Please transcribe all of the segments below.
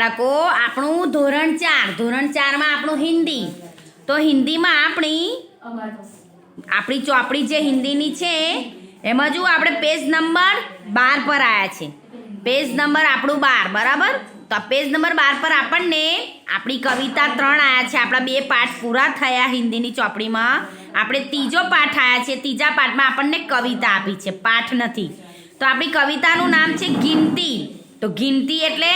બાળકો, આપણું ધોરણ ચાર. ધોરણ ચારમાં આપણું હિન્દી. તો હિન્દીમાં આપણી આપણી ચોપડી જે હિન્દીની છે, એમાં જો આપણે પેજ નંબર બાર પર આવ્યા છે. પેજ નંબર આપણું બાર, બરાબર? તો પેજ નંબર બાર પર આપણને આપણી કવિતા ત્રણ આવ્યા છે. આપણા બે પાઠ પૂરા થયા હિન્દીની ચોપડીમાં. આપણે ત્રીજો પાઠ આવ્યા છે. ત્રીજા પાઠમાં આપણને કવિતા આપી છે. પાઠ નથી. તો આપણી કવિતાનું નામ છે ગિનતી. તો ગિનતી એટલે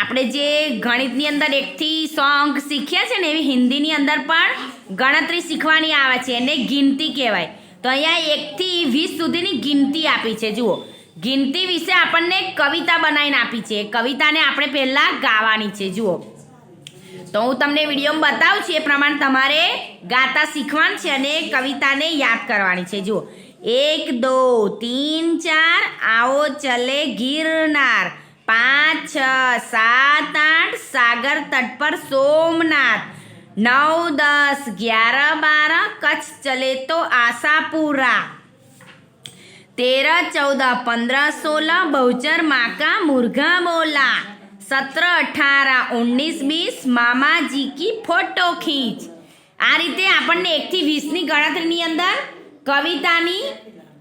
આપણે જે ગણિતની અંદર એકથી સો અંક શીખ્યા છે ને એવી હિન્દીની અંદર પણ ગણતરી શીખવાની આવે છે, એને ગિનતી કહેવાય. તો અહીંયા એકથી વીસ સુધીની ગિનતી આપી છે, જુઓ. ગિનતી વિશે આપણને કવિતા બનાવીને આપી છે. કવિતાને આપણે પહેલાં ગાવાની છે, જુઓ. તો હું તમને વિડીયોમાં બતાવું છું, એ પ્રમાણે તમારે ગાતા શીખવાનું છે અને કવિતાને યાદ કરવાની છે, જુઓ. એક, દો, તીન, ચાર, આવો ચલે ગિરનાર. છ, સાત, આઠ, સાગર તટ પર સોમનાથ. નવ, દસ, ગ્યારહ, બાર, કચ્છ ચલે તો આશાપુરા. તેર, ચૌદ, પંદર, સોળ, બહુચર, માકા, મુર્ઘા, બોલા. સત્ર, અઠાર, ઓગણીસ બીસ મામાજી કી ફોટો ખીચ. આ રીતે આપણને એકથી વીસની ગણતરીની અંદર કવિતાની,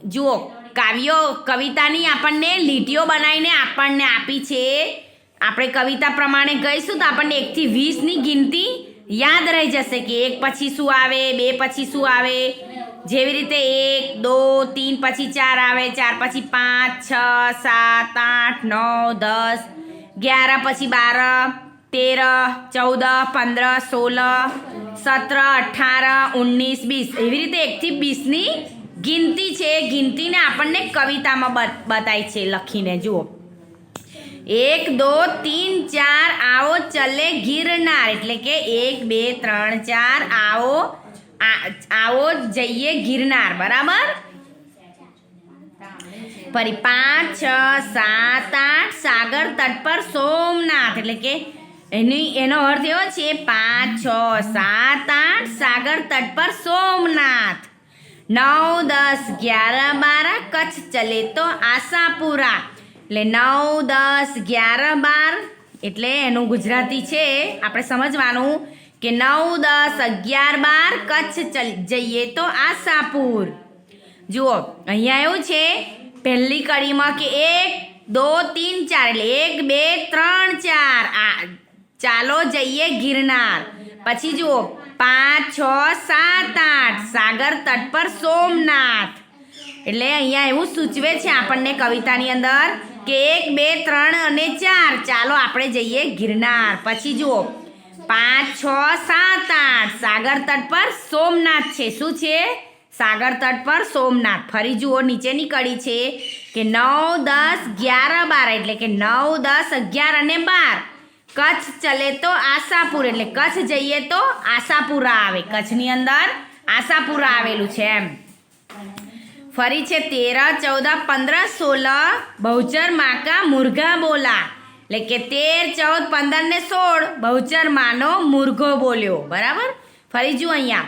જુઓ, કાવ્યો, કવિતાની આપણને લીટીઓ બનાવીને આપણને આપી છે. આપણે કવિતા પ્રમાણે ગઈશું તો આપણને એકથી વીસની ગિનતી યાદ રહી જશે કે એક પછી શું આવે, બે પછી શું આવે. જેવી રીતે એક, દો, તીન પછી ચાર આવે, ચાર પછી પાંચ, છ, સાત, આઠ, નવ, દસ, અગિયાર પછી બાર, તેર, ચૌદ, પંદર, સોળ સત્ર અઠાર, ઓગણીસ, વીસ. એવી રીતે એકથી વીસની ગિનતી છે. એ ગિનતીને આપણને કવિતામાં બ- બતાવી છે લખીને. જુઓ. એક, દો, તીન, ચાર, આવો ચલે ગિરનાર. એટલે કે એક, બે, ત્રણ, ચાર, આવો આવો જઈએ ગિરનાર. બરાબર? ફરી પાંચ, છ, સાત, આઠ, સાગર તટ પર સોમનાથ. એટલે કે એની, એનો અર્થ એવો છે, પાંચ, છ, સાત, આઠ, સાગર તટ પર સોમનાથ. નવ, દસ, ગ્યાર, બાર, કચ્છ ચલે તો આશાપુરા. એટલે નવ, દસ ગ્યાર બાર, એટલે એનું ગુજરાતી છે. આપણે સમજવાનું કે નવ, દસ, અગિયાર, બાર કચ્છ ચલ જઈએ તો આશાપુર. જુઓ, અહીંયા એવું છે, પહેલી કડીમાં કે એક, દો, તીન, ચાર, એટલે એક, બે, ત્રણ, ચાર. આ, ચાલો જઈએ ગિરનાર. પછી જુઓ, પાંચ, છ, સાત, આઠ. સાગર તટ પર સોમનાથ. એટલે અહીંયા એવું સૂચવે છે આપણને કવિતાની અંદર કે એક, બે, ત્રણ અને ચાર. ચાલો આપણે જઈએ ગિરનાર. પછી જુઓ. પાંચ, છ, સાત, આઠ. સાગર તટ પર સોમનાથ છે. શું છે? સાગર તટ પર સોમનાથ. ફરી જુઓ નીચેની કડી છે કે નવ, દસ, અગિયાર, બાર. એટલે કે નવ, દસ, અગિયાર અને બાર. કચ્છ ચલે તો આશાપુર. એટલે કચ્છ જઈએ તો આશાપુરા આવે. કચ્છની અંદર આશાપુરા આવેલું છે એમ. ફરી છે તેર, ચૌદ, પંદર, સોળ. બહુચર માકા મુર્ગા બોલા. એટલે કે તેર, ચૌદ, પંદર ને સોળ. બહુચર માનો મુર્ગો બોલ્યો. બરાબર? ફરી જુઓ અહીંયા.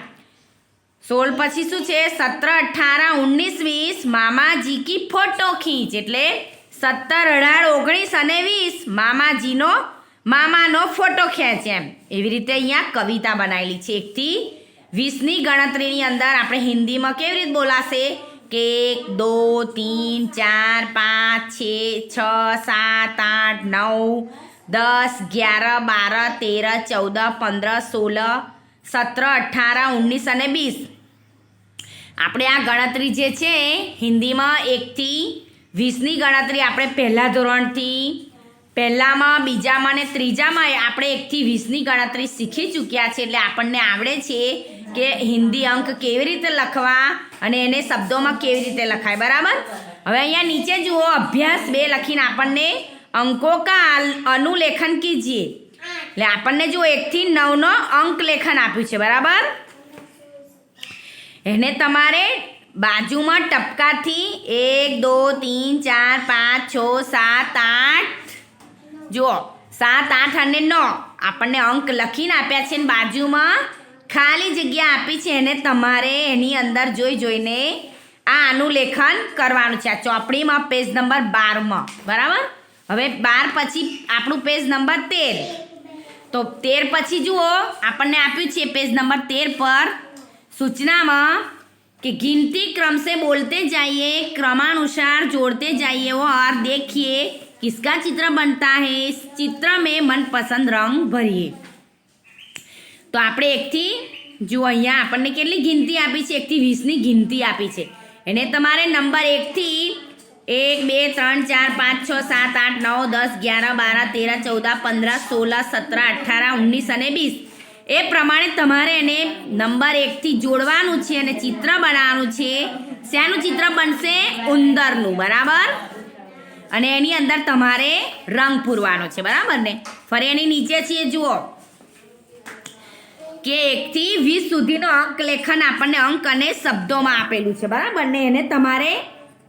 સોળ પછી શું છે? સત્તર, અઠાર, ઓગણીસ, વીસ. મામાજી કી ફોટો ખીચ. એટલે સત્તર, અઢાર, ઓગણીસ અને વીસ. મામાજીનો, મામાનો ફોટો ખેંચ એમ. એવી રીતે અહીંયા કવિતા બનાવેલી છે. એકથી વીસની ગણતરીની અંદર આપણે હિન્દીમાં કેવી રીતે બોલાશે? એક, દો, તીન, ચાર, પાંચ, છે, છ, સાત, આઠ, નવ, દસ, અગિયાર, બાર, તેર, ચૌદ, પંદર, સોળ, સત્તર, અઠાર, ઓગણીસ અને વીસ. આપણે આ ગણતરી જે છે, હિન્દીમાં એકથી વીસની ગણતરી આપણે પહેલાં ધોરણથી, પહેલાંમાં, બીજામાં અને ત્રીજામાં આપણે એકથી વીસની ગણતરી શીખી ચૂક્યા છે, એટલે આપણને આવડે છે કે હિન્દી અંક કેવી રીતે લખવા અને એને શબ્દોમાં કેવી રીતે લખાય, બરાબર? હવે અહીંયા નીચે જુઓ, અભ્યાસ બે લખીને આપણને અંકો કા અનુલેખન કીજીએ. એટલે આપણને જો એકથી નવનો અંક લેખન આપ્યું છે, બરાબર? એને તમારે બાજુમાં ટપકાથી એક, દો, તીન, ચાર, પાંચ, છ, સાત, આઠ જુઓ, સાત, આઠ અને નવ આપણને અંક લખીને આપ્યા છે ને બાજુમાં. ખાલી જગ્યા આપી છે એને તમારે એની અંદર જોઈ જોઈને આ અનુલેખન કરવાનું છે. આ ચોપડીમાં પેજ નંબર બારમાં. બરાબર? હવે બાર પછી આપણું પેજ નંબર તેર. તો તેર પછી જુઓ, આપણને આપ્યું છે પેજ નંબર તેર પર સૂચનામાં કે गिनती ક્રમશે બોલતે જઈએ, ક્રમાનુસાર જોડતે જઈએ जाइए દેખીએ. देखिए ચિત્ર બનતા बनता ચિત્ર મેં મનપસંદ રંગ ભરીએ. તો આપણે એકથી, જુઓ અહીંયા આપણને કેટલી ગિનતી આપી છે, એકથી વીસની ગિનતી આપી છે. એને તમારે નંબર એકથી એક, બે, ત્રણ, ચાર, પાંચ, છ, સાત, આઠ, નવ, દસ, અગિયાર, બાર, તેર, ચૌદ, પંદર, સોળ, સત્તર, અઠાર, ઓગણીસ અને વીસ. એ પ્રમાણે તમારે એને નંબર એકથી જોડવાનું છે અને ચિત્ર બનાવવાનું છે. શેનું ચિત્ર બનશે? ઉંદરનું, બરાબર? અને એની અંદર તમારે રંગ પૂરવાનો છે, બરાબર ને? ફરી એની નીચે છીએ, જુઓ. કે એકથી વીસ સુધીનો અંક લેખન આપણને અંક અને શબ્દોમાં આપેલું છે. બરાબર? ને એને તમારે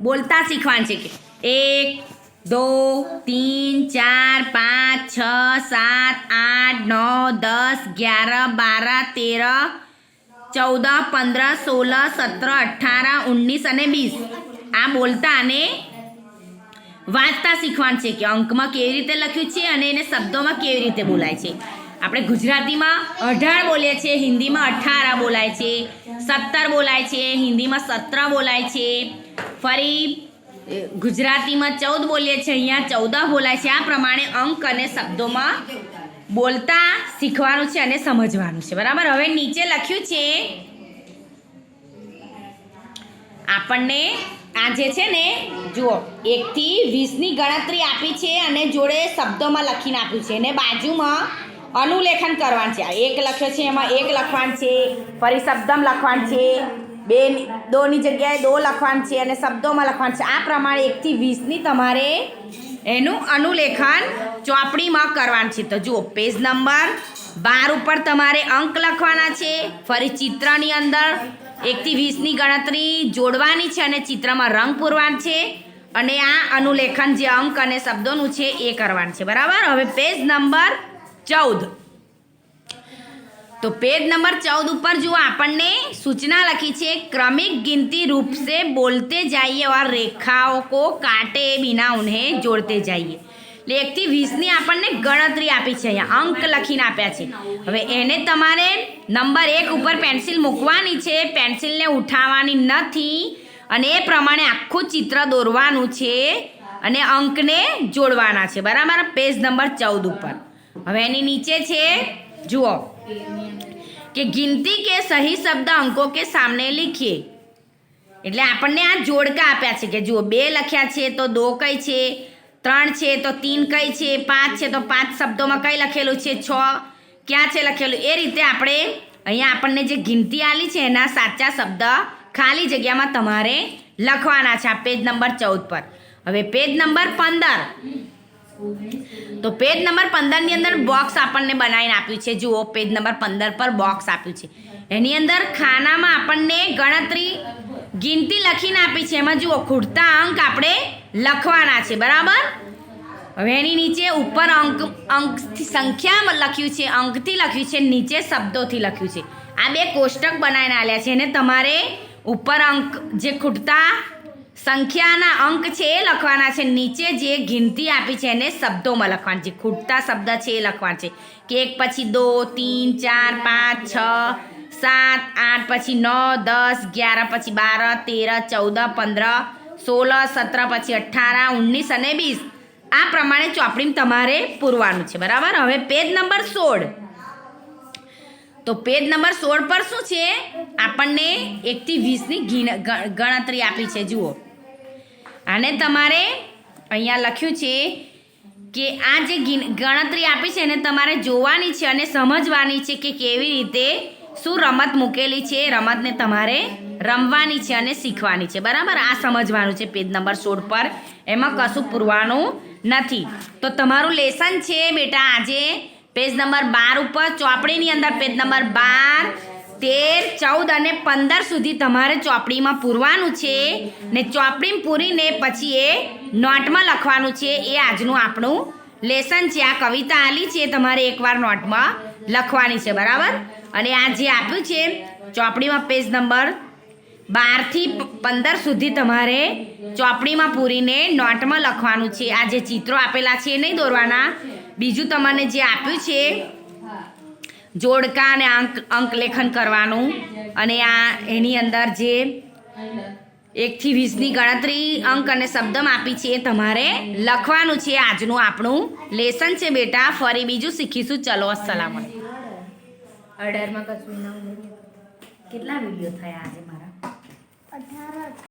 બોલતા શીખવાનું છે કે એક, દો, તીન, ચાર, પાંચ, છ, સાત, આઠ, નવ, દસ, અગિયાર, બાર, તેર, ચૌદ, પંદર, સોળ, સત્તર, અઠાર, ઓગણીસ અને વીસ. આ બોલતા અને વાંચતા શીખવાનું છે કે અંકમાં કેવી રીતે લખ્યું છે અને એને શબ્દોમાં કેવી રીતે બોલાય છે. આપણે ગુજરાતીમાં અઢાર બોલીએ છીએ હિન્દીમાં અઠારા બોલાય છે, સત્તર બોલાય છે, હિન્દીમાં સત્ર બોલાય છે. ફરી ગુજરાતીમાં ચૌદ બોલીએ છીએ, અહીંયા ચૌદા બોલાય છે. આ પ્રમાણે અંક અને શબ્દોમાં બોલતા શીખવાનું છે અને સમજવાનું છે. બરાબર? હવે નીચે લખ્યું છે, આપણને આ જે છે ને, જુઓ, એકથી વીસની ગણતરી આપી છે અને જોડે શબ્દોમાં લખીને આપ્યું છે. અને બાજુમાં અનુલેખન કરવાનું છે. એક લખ્યો છે, એમાં એક લખવાનું છે, ફરી શબ્દમ લખવાનું છે. બે દોની જગ્યાએ દો લખવાનું છે અને શબ્દોમાં લખવાનું છે. આ પ્રમાણે એકથી વીસની તમારે એનું અનુલેખન ચોપડીમાં કરવાનું છે. તો જુઓ, પેજ નંબર બાર ઉપર તમારે અંક લખવાના છે. ફરી ચિત્રની અંદર એકથી વીસની ગણતરી જોડવાની છે અને ચિત્રમાં રંગ પૂરવાનું છે. અને આ અનુલેખન જે અંક અને શબ્દોનું છે, એ કરવાનું છે. બરાબર? હવે પેજ નંબર ચૌદ તો પેજ નંબર ચૌદ ઉપર જુઓ આપણને सूचना लखी છે क्रमिक गिनती रूप से बोलते जाइए और रेखाओं को काटे बिना उन्हें जोड़ते जाइए એટલે એકથી વીસની આપણને ગણતરી આપી છે અહીંયા અંક લખીને આપ્યા છે હવે એને તમારે નંબર એક ઉપર પેન્સિલ મૂકવાની છે પેન્સિલને ઉઠાવવાની નથી અને એ પ્રમાણે આખું ચિત્ર દોરવાનું છે અને અંકને જોડવાના છે બરાબર પેજ નંબર ચૌદ ઉપર હવે એની નીચે છે, જુઓ. કે ગિનતી કે સહી શબ્દ અંકો કે સામને લીખીએ. એટલે આપણને આ જોડકા આપ્યા છે કે જુઓ, બે લખ્યા છે તો દો કઈ છે, ત્રણ છે તો તીન કઈ છે, પાંચ છે તો પાંચ શબ્દોમાં કઈ લખેલું છે, છ, ક્યાં છે લખેલું? એ રીતે આપણે અહીંયા આપણને જે ગિનતી આલી છે એના સાચા શબ્દ ખાલી જગ્યામાં તમારે લખવાના છે આ પેજ નંબર ચૌદ પર. હવે પેજ નંબર પંદર. તો પેજ નંબર પંદરની અંદર બોક્સ આપણને બનાવીને આપ્યું છે. જુઓ, પેજ નંબર પંદર પર બોક્સ આપ્યું છે. એની અંદર ખાનામાં આપણને ગણતરી ગિનતી લખીને આપી છે. એમાં જુઓ, ખૂટતા અંક આપણે લખવાના છે. બરાબર? હવે એની નીચે ઉપર અંક, અંકથી સંખ્યા લખ્યું છે, અંકથી લખ્યું છે, નીચે શબ્દોથી લખ્યું છે. આ બે કોષ્ટક બનાવીને આલ્યા છે. એને તમારે ઉપર અંક જે ખૂટતા સંખ્યાના અંક છે એ લખવાના છે. નીચે જે ગિનતી આપી છે એને શબ્દોમાં લખવાનું. છે ખૂટતા શબ્દ છે એ લખવાનું છે. કે એક પછી દો, તીન, ચાર, પાંચ, છ, સાત, આઠ પછી નવ, દસ, અગિયાર પછી બાર, તેર, ચૌદ, પંદર, સોળ, સત્તર પછી અઠાર, ઓગણીસ અને વીસ. આ પ્રમાણે ચોપડીમાં તમારે પૂરવાનું છે. બરાબર? હવે પેજ નંબર સોળ. તો પેજ નંબર સોળ પર શું છે? આપણને એકથી વીસની ગણતરી આપી છે. જુઓ. આને તમારે અહીંયા લખ્યું છે કે આ જે ગણતરી આપી છે એને તમારે જોવાની છે અને સમજવાની છે કે કેવી રીતે શું રમત મૂકેલી છે. એ રમતને તમારે રમવાની છે અને શીખવાની છે. બરાબર? આ સમજવાનું છે પેજ નંબર સોળ પર. એમાં કશું પૂરવાનું નથી. તો તમારું લેસન છે બેટા આજે. પેજ નંબર બાર ઉપર ચોપડીની અંદર પેજ નંબર બાર તેર, ચૌદ અને પંદર સુધી તમારે ચોપડીમાં પૂરવાનું છે. ને ચોપડીમાં પૂરીને પછી એ નોટમાં લખવાનું છે. એ આજનું આપણું લેસન છે. આ કવિતા આલી છે. તમારે એકવાર નોટમાં લખવાની છે. બરાબર? અને આ જે આપ્યું છે, ચોપડીમાં પેજ નંબર બારથી પંદર સુધી તમારે ચોપડીમાં પૂરીને નોટમાં લખવાનું છે. આ જે ચિત્રો આપેલા છે, એ નહીં દોરવાના. બીજું તમને જે આપ્યું છે જોડકા અને અંક અંક લેખન કરવાનું. અને આ એની અંદર જે એકથી વીસની ગણતરી અંક અને શબ્દમાં આપી છે એ તમારે લખવાનું છે આજનું આપણું લેસન છે બેટા. ફરી બીજું શીખીશું. ચલો અસલામ અઢારમાં કશું ના કેટલા વીડિયો થયા આજે મારા?